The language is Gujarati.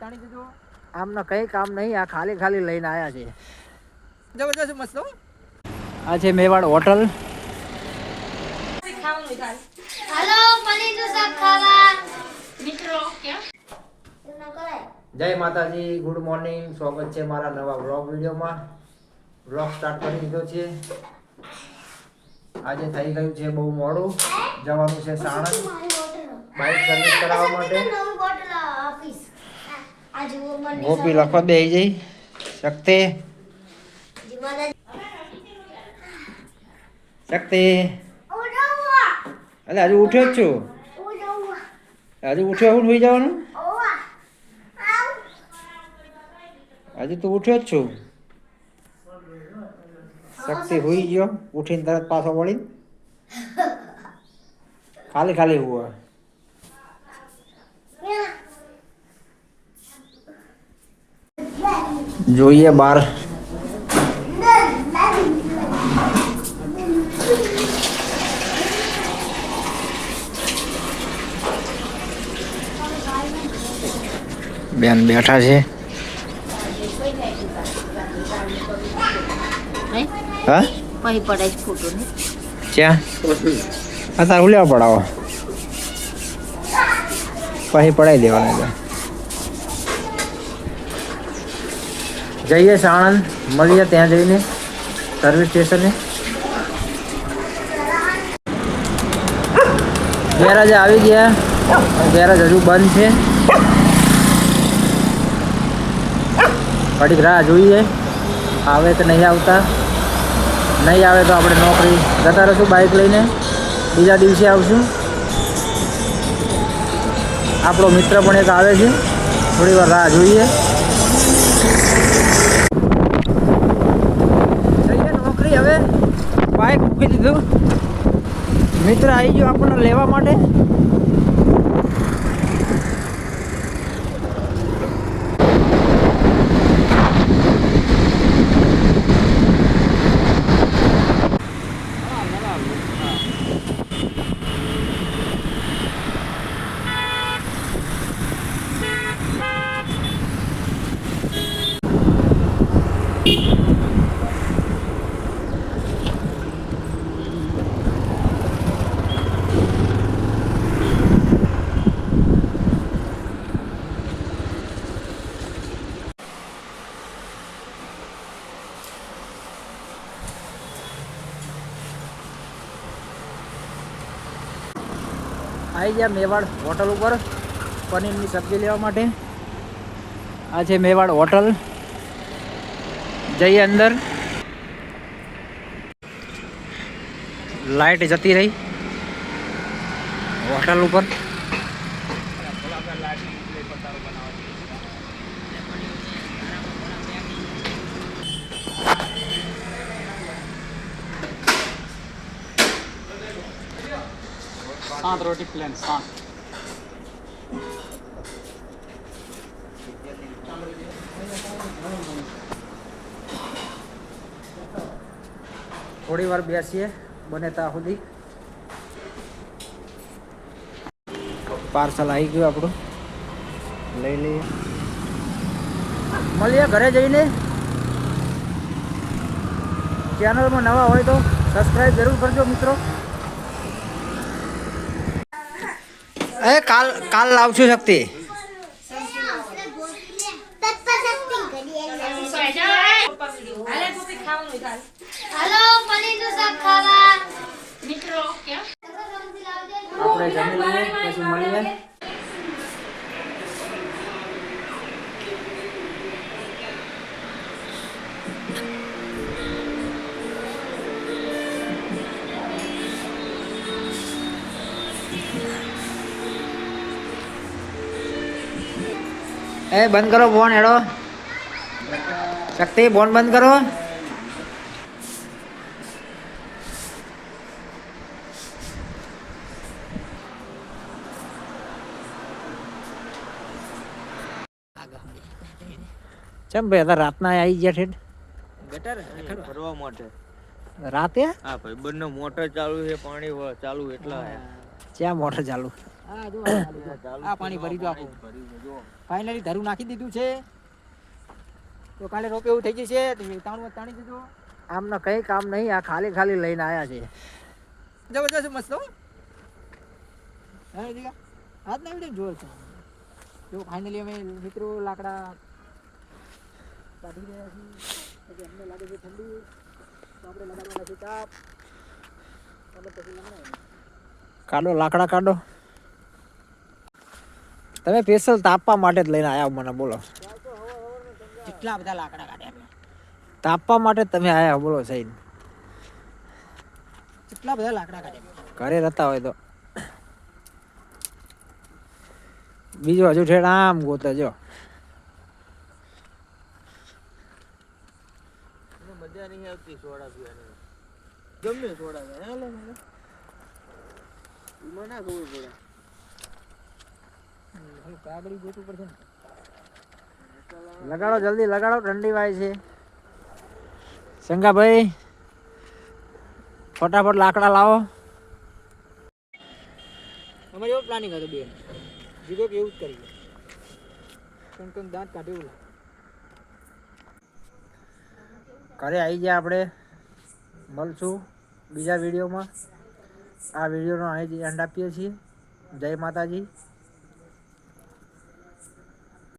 તાણી દીધો. આમનો કઈ કામ નહીં આ ખાલી ખાલી લઈને આવ્યા છે જબરજસ્ત મસ્ત આ છે મેવાડ હોટલ. જય માતાજી ગુડ મોર્નિંગ સ્વાગત છે મારા નવા વ્લોગ વિડીયોમાં. વ્લોગ સ્ટાર્ટ કરી દીધો છે. આજે થઈ ગયું છે બહુ મોડું. જવાનું છે સાણંદ. બાઇક સર્વિસ કરાવવા માટે. ગોપી લખવા બે જઈ. શક્તિ? શક્તિ? અરે હજુ ઉઠ્યો જ છું. હજુ ઉઠ્યો હું સુઈ જવાનું? હજુ તું ઉઠ્યો જ છું. શક્તિ હુઈ ગયો. ઉઠીને તરત પાછો વળી. ખાલી ખાલી હુવા. જોઈએ બાર. બેન બેઠા છે. હા? પછી પડે જ ફોટો ને. ક્યાં? આ તાર ઉલ્યા પડાવો. પછી પડાવી દેવાના છે જઈએ સાણંદ મળીએ ત્યાં જઈને. સર્વિસ સ્ટેશને ગેરેજ આવી ગયા. ગેરેજ હજુ બંધ છે. ઘડીક રાહ જોઈએ. આવે કે નહીં આવતા? નહીં આવે તો આપણે નોકરી જતા રહીશું બાઇક લઈને. બીજા દિવસે આવશું. આપણો મિત્ર પણ એક આવે છે. થોડી વાર રાહ જઈએ. મૂકી દીધું. મિત્ર આવી ગયો આપણને લેવા માટે. આવી ગયા મેવાડ હોટલ ઉપર પનીરની સબ્જી લેવા માટે. આ છે મેવાડ હોટલ. જઈએ અંદર. લાઈટ જતી રહી. હોટલ ઉપર. સાત રોટી પ્લેન, સાત. થોડી વાર બેસીએ, બને ત્યાં સુધી. પાર્સલ આવી ગયું આપણું. લઈ લઈએ. મળીએ ઘરે જઈને. ચેનલમાં નવા હોય તો સબસ્ક્રાઈબ જરૂર કરજો મિત્રો. એ કાલ કાલ લાવશું શક્તિ. આપણે જમી લઈએ પછી મળીએ. એ બંધ કરો ફોન હેડો. શક્તિ ફોન બંધ કરો. ચમ ભાઈ અત્યારે રાતના આવી ગયા ઠેઠ? ગટર ભરવા માટે. રાતે? હા ભાઈ બંને મોટર ચાલુ છે પાણી ચાલુ એટલા. ક્યાં મોટર ચાલુ? હા જો આ પાણી ભરી દો આખું. ફાઇનલી ધરું નાખી દીધું છે. તો કાલે રોપે એવું થઈ જશે તાણું તાણી દીધું. આમનો કઈ કામ નહીં આ ખાલી ખાલી લઈને આવ્યા છે. જબરજસ્ત મસ્ત હો. દીકા હાથ ના વીડિયો જોર છે. જો ફાઇનલી અમે મિત્રો લાકડા કાઢી રહ્યા છીએ. અમને લાગે છે ઠંડી. તો આપણે લગાવવાના છે તાપ અને પછી લગાડવાના. કાઢો લાકડા કાઢો. તમે સ્પેશિયલ તાપવા માટે જ લઈને આવ્યા મને બોલો. કેટલા બધા લાકડા કાઢ્યા તાપવા માટે તમે આવ્યા બોલો સહી કેટલા બધા લાકડા કાઢ્યા ઘરે રહેતા હોય તો. બીજું હજુ ઠેડ આમ ગોતે જો. મજા નહીં આવતી સોડા પીવાની. ગમે સોડા પીવા. હાલો ને. એમાં ના ખબર પડે. કાગડી ગોતું પડશે લગાડો જલ્દી લગાડો ઠંડી વાય છે. શંકાભાઈ ફટાફટ લાકડા લાવો. અમારે એવો પ્લાનિંગ હતો બેન. જીગો કે એવું જ કરી કંઈક દાંત કાઢ્યું ઘરે આવી ગયા આપણે. મળશું બીજા વિડીયોમાં. આ વિડીયોનો અહીં જ એન્ડ આપીએ છીએ. જય માતાજી.